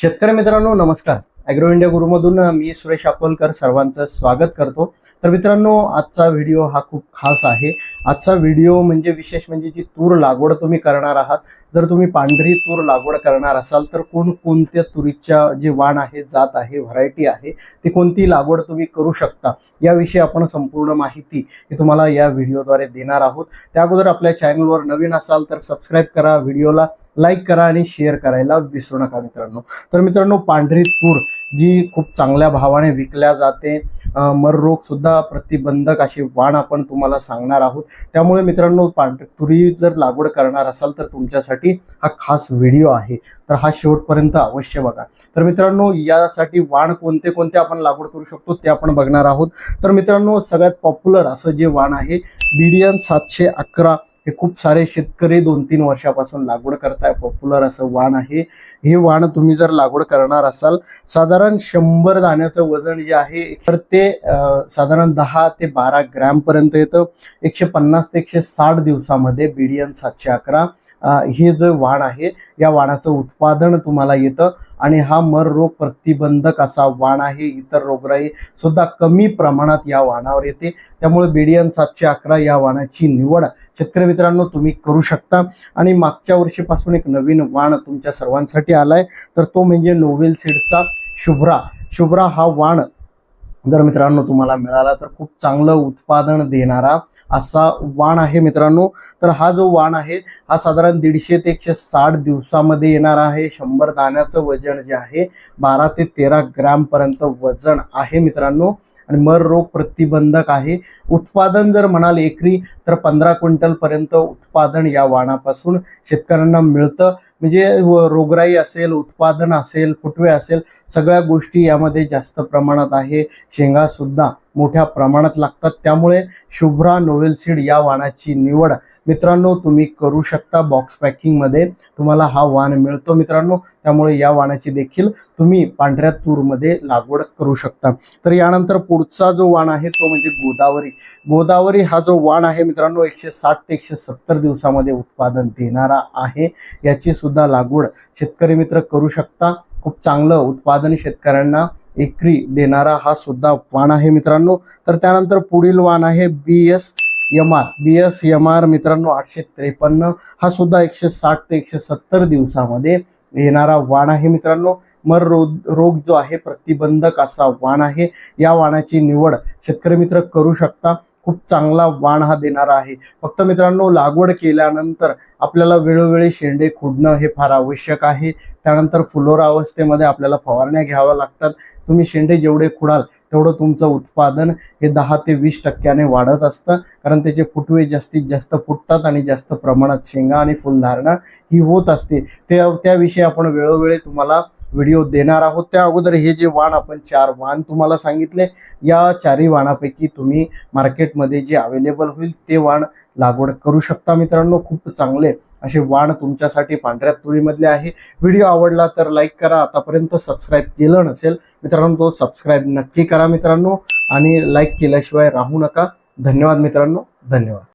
शेतकरी मित्रांनो नमस्कार. अॅग्रो इंडिया गुरुमधून मी सुरेश अकोलकर सर्वांचं स्वागत करतो. तर मित्रांनो आजचा व्हिडिओ हा खूप खास आहे. आजचा व्हिडिओ म्हणजे विशेष म्हणजे जी तूर लागवड तुम्ही करणार आहात जर तुम्ही पांढरी तूर लागवड करणार असाल तर कोणकोणत्या तुरीच्या जे वाण आहे जात आहे व्हरायटी आहे ती कोणती लागवड तुम्ही करू शकता याविषयी आपण संपूर्ण माहिती ही तुम्हाला या व्हिडिओद्वारे देणार आहोत. त्या अगोदर आपल्या चॅनलवर नवीन असाल तर सबस्क्राईब करा. व्हिडिओला लाईक करा आणि शेअर करायला विसरू नका मित्रांनो. तर मित्रांनो पांढरी तूर जी खूप चांगल्या भावाने विकल्या जाते मररोगसुद्धा प्रतिबंधक अशी वाण आपण तुम्हाला सांगणार आहोत. त्यामुळे मित्रांनो पांढरी तुरी जर लागवड करणार असाल तर तुमच्यासाठी हा खास व्हिडिओ आहे. तर हा शेवटपर्यंत अवश्य बघा. तर मित्रांनो यासाठी वाण कोणते कोणते आपण लागवड करू शकतो ते आपण बघणार आहोत. तर मित्रांनो सगळ्यात पॉप्युलर असं जे वाण आहे बीडियन सातशे अकरा. हे खूप सारे शेतकरी दोन तीन वर्षापासून लागवड करताय. पॉप्युलर असं वाण आहे. हे वाण तुम्ही जर लागवड करणार असाल साधारण शंभर दाण्याचं वजन जे आहे तर ते साधारण दहा ते बारा ग्रॅम पर्यंत येतं. एकशे पन्नास ते एकशे साठ दिवसामध्ये बीडीएन सातशे अकरा हे जे वाण आहे या वाणाचं उत्पादन तुम्हाला येतं. आणि हा मर रोग प्रतिबंधक असा वाण आहे इतर रोगराई सुद्धा कमी प्रमाणात या वाणावर येते. त्यामुळे बीडीएन सातशे अकरा या वाणाची निवड शेतकरी मित्रांनो तुम्ही करू शकता. आणि मागच्या वर्षीपासून एक नवीन वाण तुमच्या सर्वांसाठी आलाय. तर तो म्हणजे नोवेल सीडचा शुभ्रा. शुभ्रा हा वाण जर मित्रांनो तुम्हाला मिळाला तर खूप चांगलं उत्पादन देणारा असा वाण आहे मित्रांनो. तर हा जो वाण आहे हा साधारण दीडशे ते एकशे साठ दिवसामध्ये येणार आहे. शंभर दाण्याचं वजन जे आहे बारा ते तेरा ग्रॅमपर्यंत वजन आहे मित्रांनो. आणि मर रोग प्रतिबंधक आहे. उत्पादन जर म्हणाल एकरी तर पंधरा क्विंटलपर्यंत उत्पादन या वाणापासून शेतकऱ्यांना मिळतं. म्हणजे रोगराई असेल उत्पादन असेल फुटवे असेल सगळ्या गोष्टी यामध्ये जास्त प्रमाणात आहे. शेंगा सुद्धा मोठ्या प्रमाणात लागतात. त्यामुळे शुभ्रा नोवेल सीड या वाणाची निवड मित्रांनो तुम्ही करू शकता. बॉक्स पॅकिंगमध्ये तुम्हाला हा वाण मिळतो मित्रांनो. त्यामुळे या वाणाची देखील तुम्ही पांढऱ्या तूरमध्ये लागवड करू शकता. तर यानंतर पुढचा जो वाण आहे तो म्हणजे गोदावरी. गोदावरी हा जो वाण आहे मित्रांनो एकशे साठ ते एकशे सत्तर दिवसामध्ये उत्पादन देणारा आहे. याची सुद्धा सुद्धा लागवड शेतकरी मित्र करू शकता. खूप चांगलं उत्पादन शेतकऱ्यांना एकरी देणारा हा सुद्धा वाण आहे मित्रांनो. तर त्यानंतर पुढील वाण आहे B S M R. B S M R मित्रांनो आठशे त्रेपन्न. हा सुद्धा एकशे साठ ते एकशे सत्तर दिवसामध्ये येणारा वाण आहे मित्रांनो. मर रोग रोग जो आहे प्रतिबंधक असा वाण आहे. या वाणाची निवड शेतकरी मित्र करू शकता. खूप चांगला वाण हा देणारा आहे. फक्त मित्रांनो लागवड केल्यानंतर आपल्याला वेळोवेळी शेंडे खुडणं हे फार आवश्यक आहे. त्यानंतर फुलोरा अवस्थेमध्ये आपल्याला फवारण्या घ्याव्या लागतात. तुम्ही शेंडे जेवढे खुडाल तेवढं तुमचं उत्पादन हे दहा ते वीस टक्क्याने वाढत असतं. कारण त्याचे फुटवे जास्तीत जास्त फुटतात आणि जास्त प्रमाणात शेंगा आणि फुलधारणा ही होत असते. ते त्याविषयी आपण वेळोवेळी तुम्हाला व्हिडिओ देणार आहोत. त्या अगोदर हे जे वाण आपण चार वाण तुम्हाला सांगितले या चारही वाणापैकी तुम्ही मार्केटमध्ये जे अवेलेबल होईल ते वाण लागवड करू शकता. मित्रांनो खूप चांगले असे वाण तुमच्यासाठी पांढऱ्या तुरीमधले आहे. व्हिडिओ आवडला तर लाईक करा. आतापर्यंत सबस्क्राईब केलं नसेल मित्रांनो तो सबस्क्राईब नक्की करा मित्रांनो. आणि लाईक केल्याशिवाय राहू नका. धन्यवाद मित्रांनो. धन्यवाद.